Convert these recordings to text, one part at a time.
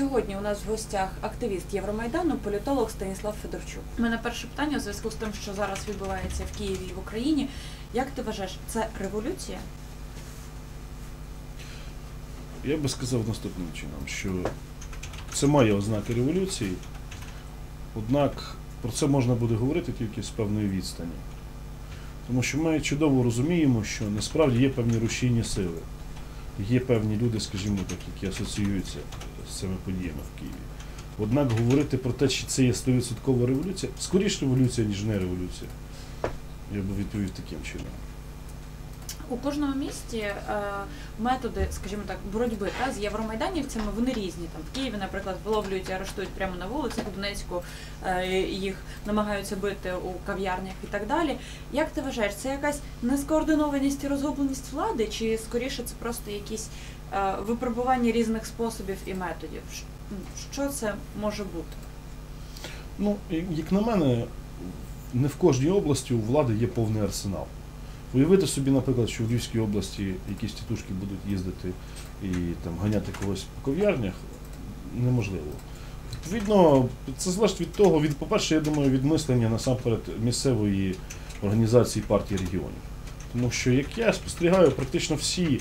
Сьогодні у нас в гостях активіст Євромайдану, політолог Станіслав Федорчук. У мене перше питання у зв'язку з тим, що зараз відбувається в Києві і в Україні. Як ти вважаєш, це революція? Я би сказав наступним чином, що це має ознаки революції, однак про це можна буде говорити тільки з певної відстані. Тому що ми чудово розуміємо, що насправді є певні рушійні сили, є певні люди, скажімо так, які асоціюються з цими подіями в Києві. Однак говорити про те, чи це є 100% революція, скоріш революція, ніж не революція. Я би відповів таким чином. У кожному місті е, методи, скажімо так, боротьби та, з євромайданівцями вони різні. Там в Києві, наприклад, виловлюють і арештують прямо на вулиці, в Донецьку е, їх намагаються бити у кав'ярнях і так далі. Як ти вважаєш, це якась нескоординованість і розгубленість влади, чи скоріше це просто якісь е, випробування різних способів і методів? Ну, Що це може бути? Ну, як на мене, не в кожній області у влади є повний арсенал. Уявити собі, наприклад, що в Львівській області якісь тітушки будуть їздити і там ганяти когось по кав'ярнях, неможливо. Відповідно, це залежить від того, від, по-перше, я думаю, від мислення насамперед місцевої організації партії регіонів. Тому що, як я спостерігаю, практично всі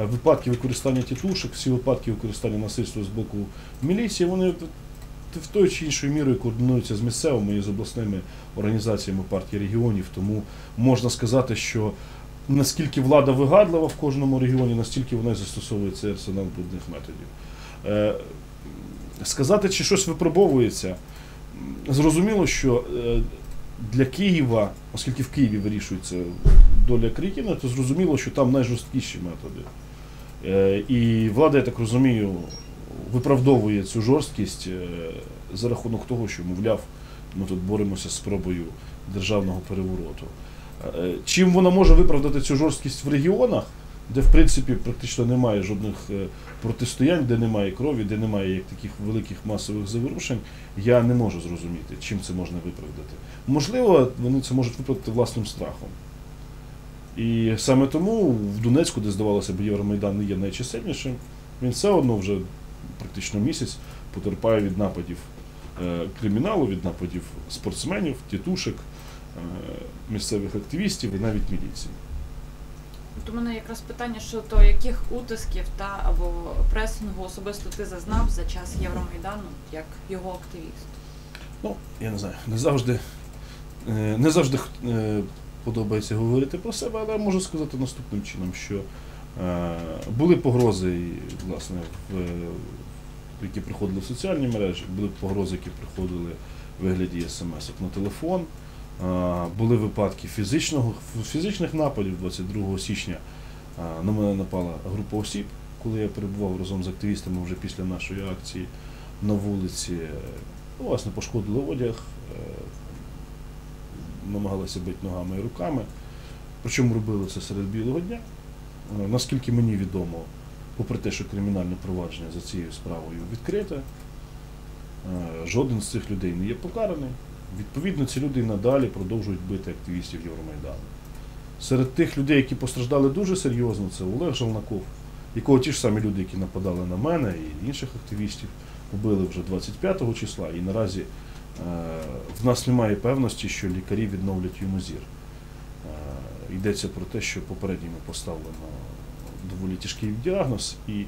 е, випадки використання тітушок, всі випадки використання насильства з боку міліції, вони в тою чи іншою мірою координуються з місцевими і з обласними організаціями партії регіонів. Тому можна сказати, що наскільки влада вигадлива в кожному регіоні, настільки вона і застосовує цей арсенал брудних методів. Е, сказати, чи щось випробовується, зрозуміло, що е, для Києва, оскільки в Києві вирішується доля країни, то зрозуміло, що там найжорсткіші методи. Е, І влада, я так розумію, виправдовує цю жорсткість е, за рахунок того, що, мовляв, ми тут боремося з спробою державного перевороту. Е, Чим вона може виправдати цю жорсткість в регіонах, де в принципі практично немає жодних е, протистоянь, де немає крові, де немає як таких великих масових заворушень, я не можу зрозуміти, чим це можна виправдати. Можливо, вони це можуть виправдати власним страхом. І саме тому в Донецьку, де здавалося б, Євромайдан не є найчисельнішим, він все одно вже практично місяць потерпає від нападів е, криміналу, від нападів спортсменів, тітушек, е, місцевих активістів і навіть міліції. От у мене якраз питання щодо яких утисків та або пресингу особисто ти зазнав за час Євромайдану як його активіст? Ну, я не знаю, не завжди, е, не завжди подобається говорити про себе, але можу сказати наступним чином, що були погрози, власне, в, які приходили в соціальні мережі, були погрози, які приходили в вигляді смс на телефон. Е, Були випадки фізичного, фізичних нападів 22 січня. е, На мене напала група осіб, коли я перебував разом з активістами вже після нашої акції на вулиці. Ну, Власне, пошкодили одяг, е, намагалися бити ногами і руками. Причому робили це серед білого дня. Е, Наскільки мені відомо, попри те, що кримінальне провадження за цією справою відкрите, е, жоден з цих людей не є покараний. Відповідно, ці люди надалі продовжують бити активістів Євромайдану. Серед тих людей, які постраждали дуже серйозно, це Олег Жалнаков, якого ті ж самі люди, які нападали на мене і інших активістів, убили вже 25 числа, і наразі е, в нас немає певності, що лікарі відновлять йому зір. Йдеться про те, що попередньо йому поставлено доволі тяжкий діагноз, і,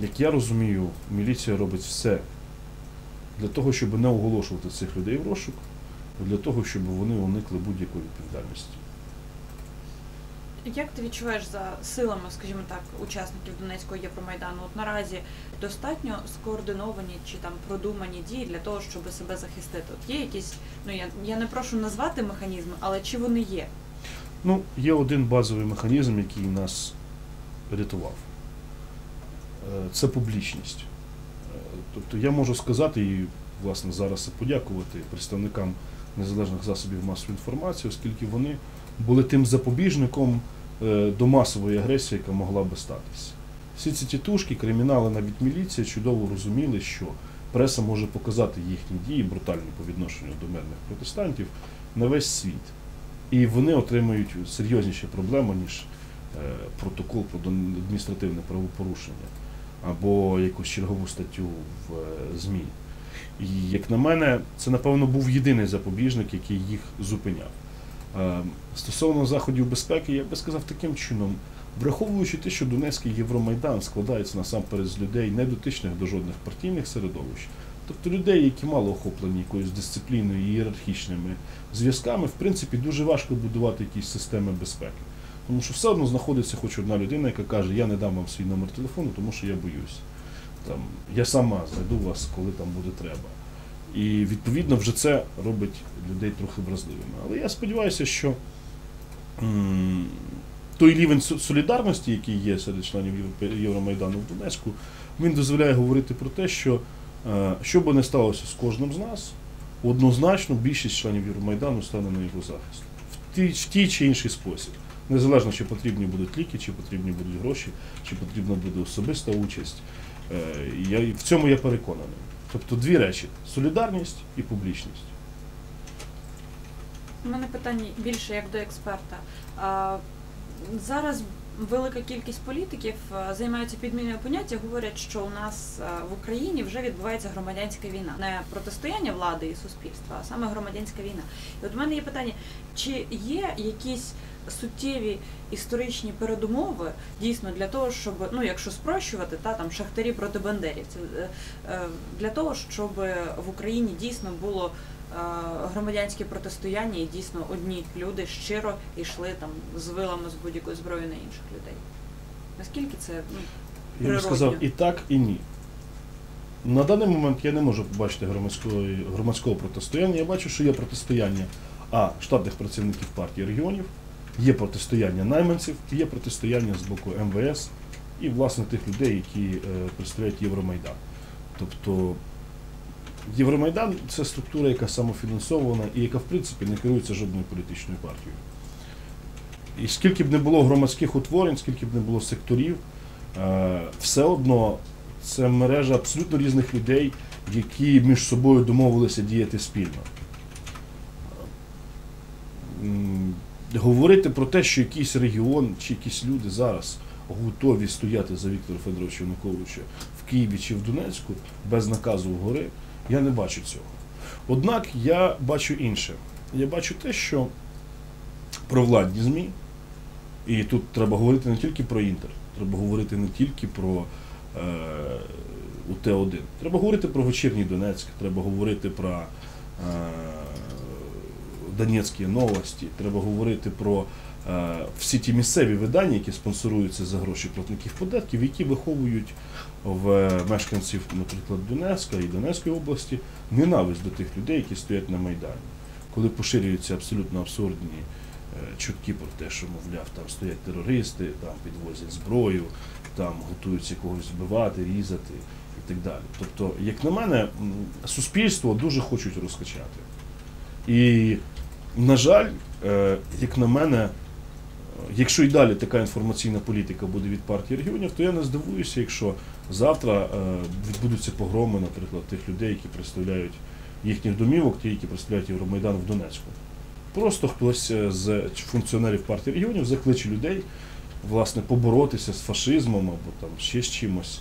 як я розумію, міліція робить все для того, щоб не оголошувати цих людей в розшук, для того, щоб вони уникли будь-якої відповідальності. Як ти відчуваєш за силами, скажімо так, учасників Донецького Євромайдану? От наразі достатньо скоординовані чи там продумані дії для того, щоб себе захистити? От є якісь, ну я, я не прошу назвати механізми, але чи вони є? Ну, є один базовий механізм, який нас рятував. Е, Це публічність. Е, Тобто я можу сказати і, власне, зараз подякувати представникам незалежних засобів масової інформації, оскільки вони були тим запобіжником е, до масової агресії, яка могла би статися. Всі ці тітушки, кримінали, навіть міліція чудово розуміли, що преса може показати їхні дії брутальні по відношенню до мирних протестантів на весь світ. І вони отримують серйозніші проблеми, ніж е, протокол про адміністративне правопорушення. або якусь чергову статтю в е, ЗМІ. І як на мене, це напевно був єдиний запобіжник, який їх зупиняв. Е, Стосовно заходів безпеки, я би сказав таким чином, враховуючи те, що Донецький Євромайдан складається насамперед з людей, не дотичних до жодних партійних середовищ, тобто людей, які мало охоплені якоюсь дисципліною і ієрархічними зв'язками, в принципі, дуже важко будувати якісь системи безпеки. Тому що все одно знаходиться хоч одна людина, яка каже, я не дам вам свій номер телефону, тому що я боюсь. Там, я сама знайду вас, коли там буде треба. І відповідно вже це робить людей трохи вразливими. Але я сподіваюся, що той рівень солідарності, який є серед членів Євромайдану в Донецьку, він дозволяє говорити про те, що що би не сталося з кожним з нас, однозначно більшість членів Євромайдану стане на його захист в тій, в тій чи інший спосіб. Незалежно, чи потрібні будуть ліки, чи потрібні будуть гроші, чи потрібна буде особиста участь. Е, Я, в цьому я переконаний. Тобто дві речі: солідарність і публічність. У мене питання більше як до експерта. А, зараз велика кількість політиків займаються підміною поняття, говорять, що у нас в Україні вже відбувається громадянська війна, не протистояння влади і суспільства, а саме громадянська війна. І от у мене є питання: чи є якісь суттєві історичні передумови дійсно для того, щоб ну, якщо спрощувати, та там шахтарі проти бандерівців, е, е, для того, щоб в Україні дійсно було е, громадянське протистояння і дійсно одні люди щиро йшли там з вилами з будь-якої зброї на інших людей. Наскільки це ну, Я би сказав і так, і ні. На даний момент я не можу побачити громадського, громадського протистояння. Я бачу, що є протистояння А штатних працівників партії регіонів, є протистояння найманців, є протистояння з боку МВС і, власне, тих людей, які е, представляють Євромайдан. Тобто Євромайдан це структура, яка самофінансована і яка, в принципі, не керується жодною політичною партією. І скільки б не було громадських утворень, скільки б не було секторів, е, все одно це мережа абсолютно різних людей, які між собою домовилися діяти спільно. Говорити про те, що якийсь регіон чи якісь люди зараз готові стояти за Віктора Федоровича Януковича в Києві чи в Донецьку без наказу вгори, я не бачу цього. Однак я бачу інше. Я бачу те, що провладні ЗМІ, і тут треба говорити не тільки про Інтер, треба говорити не тільки про е, УТ-1. Треба говорити про вечірній Донецьк, треба говорити про е, Донецькі новості, треба говорити про всі ті місцеві видання, які спонсоруються за гроші платників податків, які виховують в мешканців, наприклад, Донецька і Донецької області ненависть до тих людей, які стоять на Майдані. Коли поширюються абсолютно абсурдні е, чутки про те, що, мовляв, там стоять терористи, там підвозять зброю, там готуються когось вбивати, різати і так далі. Тобто, як на мене, суспільство дуже хочуть розкачати. І, на жаль, е, як на мене, е, якщо і далі така інформаційна політика буде від партії регіонів, то я не здивуюся, якщо завтра е, відбудуться погроми, наприклад, тих людей, які представляють їхніх домівок, ті, які представляють Євромайдан в Донецьку. Просто хтось е, з функціонерів партії регіонів закличе людей власне поборотися з фашизмом або там ще з чимось,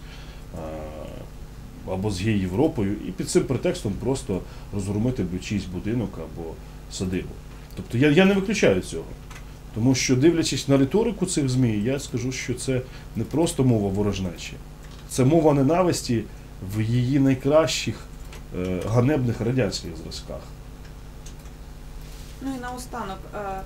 е, або з гей-Європою, і під цим претекстом просто розгромити чийсь будинок або садибу. Тобто я, я не виключаю цього. Тому що, дивлячись на риторику цих ЗМІ, я скажу, що це не просто мова ворожнечі, це мова ненависті в її найкращих е, ганебних радянських зразках. Ну і наостанок, е,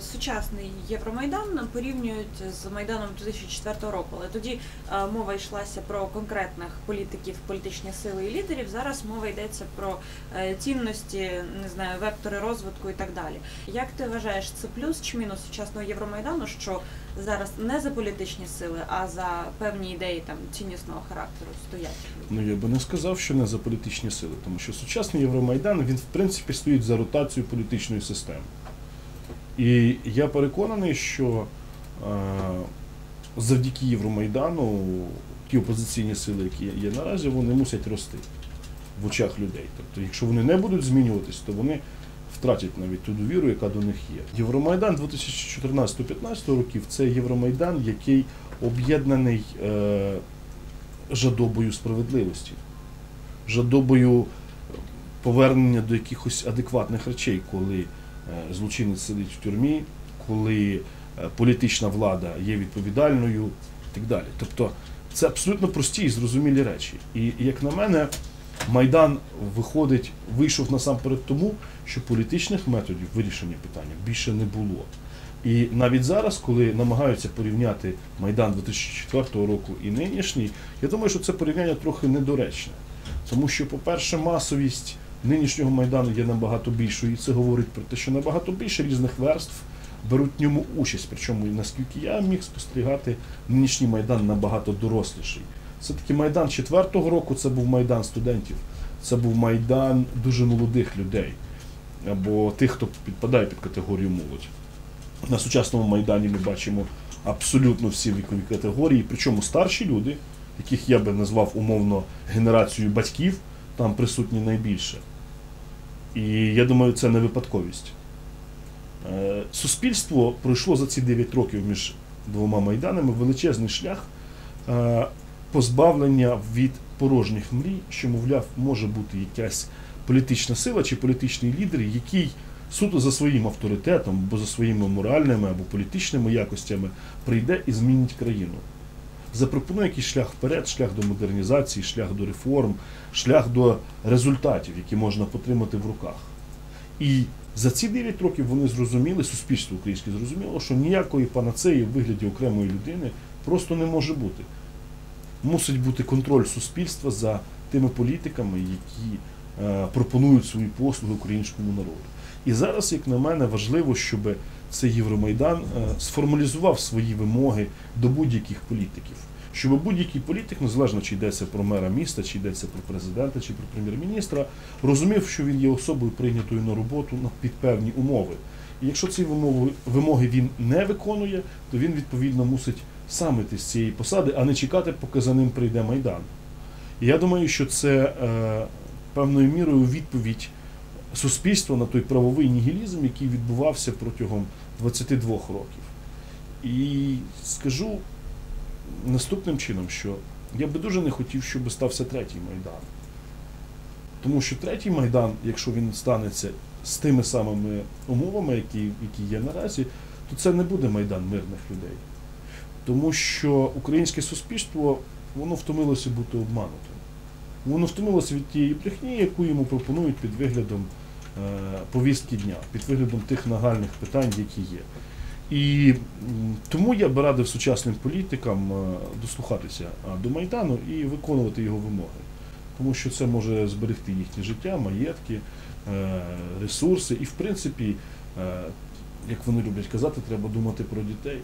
сучасний Євромайдан порівнюють з Майданом 2004 року, але тоді е, мова йшлася про конкретних політиків, політичні сили і лідерів. Зараз мова йдеться про е, цінності, не знаю, вектори розвитку і так далі. Як ти вважаєш, це плюс чи мінус сучасного Євромайдану, що зараз не за політичні сили, а за певні ідеї там ціннісного характеру стоять? Ну я би не сказав, що не за політичні сили, тому що сучасний Євромайдан він в принципі стоїть за ротацію політичної системи. І я переконаний, що е, завдяки Євромайдану ті опозиційні сили, які є наразі, вони мусять рости в очах людей. Тобто, якщо вони не будуть змінюватись, то вони втратять навіть ту довіру, яка до них є. Євромайдан 2014-2015 років це Євромайдан, який об'єднаний е, жадобою справедливості, жадобою повернення до якихось адекватних речей, коли злочинець сидить в тюрмі, коли е, політична влада є відповідальною і так далі. Тобто це абсолютно прості і зрозумілі речі. І як на мене, Майдан виходить, вийшов насамперед тому, що політичних методів вирішення питання більше не було. І навіть зараз, коли намагаються порівняти Майдан 2004 року і нинішній, я думаю, що це порівняння трохи недоречне. Тому що, по-перше, масовість нинішнього Майдану є набагато більшою, і це говорить про те, що набагато більше різних верств беруть в ньому участь. Причому, наскільки я міг спостерігати, нинішній Майдан набагато доросліший. Все-таки Майдан четвертого року це був Майдан студентів, це був Майдан дуже молодих людей, або тих, хто підпадає під категорію молодь. На сучасному Майдані ми бачимо абсолютно всі вікові категорії, причому старші люди, яких я би назвав умовно генерацією батьків, там присутні найбільше. І я думаю, це не випадковість. Е, Суспільство пройшло за ці 9 років між двома майданами величезний шлях е, позбавлення від порожніх мрій, що, мовляв, може бути якась політична сила чи політичний лідер, який суто за своїм авторитетом, або за своїми моральними або політичними якостями прийде і змінить країну. Запропонує якийсь шлях вперед, шлях до модернізації, шлях до реформ, шлях до результатів, які можна потримати в руках. І за ці 9 років вони зрозуміли, суспільство українське зрозуміло, що ніякої панацеї в вигляді окремої людини просто не може бути. Мусить бути контроль суспільства за тими політиками, які е, пропонують свої послуги українському народу. І зараз, як на мене, важливо, щоб цей Євромайдан е, сформалізував свої вимоги до будь-яких політиків. Щоб будь-який політик, незалежно чи йдеться про мера міста, чи йдеться про президента, чи про прем'єр-міністра, розумів, що він є особою прийнятою на роботу під певні умови. І якщо ці вимоги він не виконує, то він відповідно мусить сам іти з цієї посади, а не чекати, поки за ним прийде Майдан. І я думаю, що це е, певною мірою відповідь суспільства на той правовий нігілізм, який відбувався протягом 22 років. І скажу наступним чином, що я би дуже не хотів, щоб стався третій Майдан. Тому що третій Майдан, якщо він станеться з тими самими умовами, які, які є наразі, то це не буде Майдан мирних людей. Тому що українське суспільство воно втомилося бути обманутим. Воно втомилося від тієї брехні, яку йому пропонують під виглядом повістки дня, під виглядом тих нагальних питань, які є. І тому я би радив сучасним політикам е, дослухатися до Майдану і виконувати його вимоги. Тому що це може зберегти їхнє життя, маєтки, е, ресурси. І, в принципі, е, як вони люблять казати, треба думати про дітей.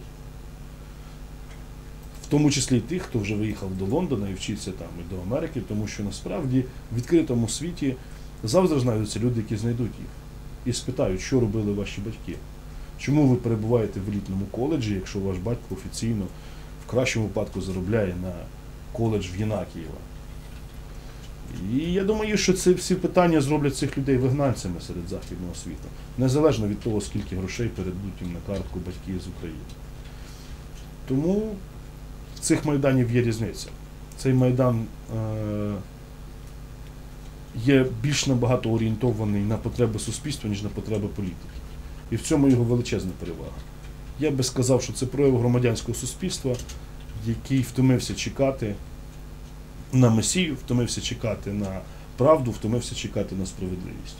В тому числі і тих, хто вже виїхав до Лондона і вчиться там і до Америки, тому що насправді в відкритому світі завжди знайдуться люди, які знайдуть їх і спитають, що робили ваші батьки. Чому ви перебуваєте в елітному коледжі, якщо ваш батько офіційно в кращому випадку заробляє на коледж в Єнакієва? І я думаю, що ці всі питання зроблять цих людей вигнанцями серед західного світу, незалежно від того, скільки грошей передадуть їм на картку батьки з України. Тому в цих майданів є різниця. Цей майдан е- є більш набагато орієнтований на потреби суспільства, ніж на потреби політики. І в цьому його величезна перевага. Я би сказав, що це прояв громадянського суспільства, який втомився чекати на Месію, втомився чекати на правду, втомився чекати на справедливість.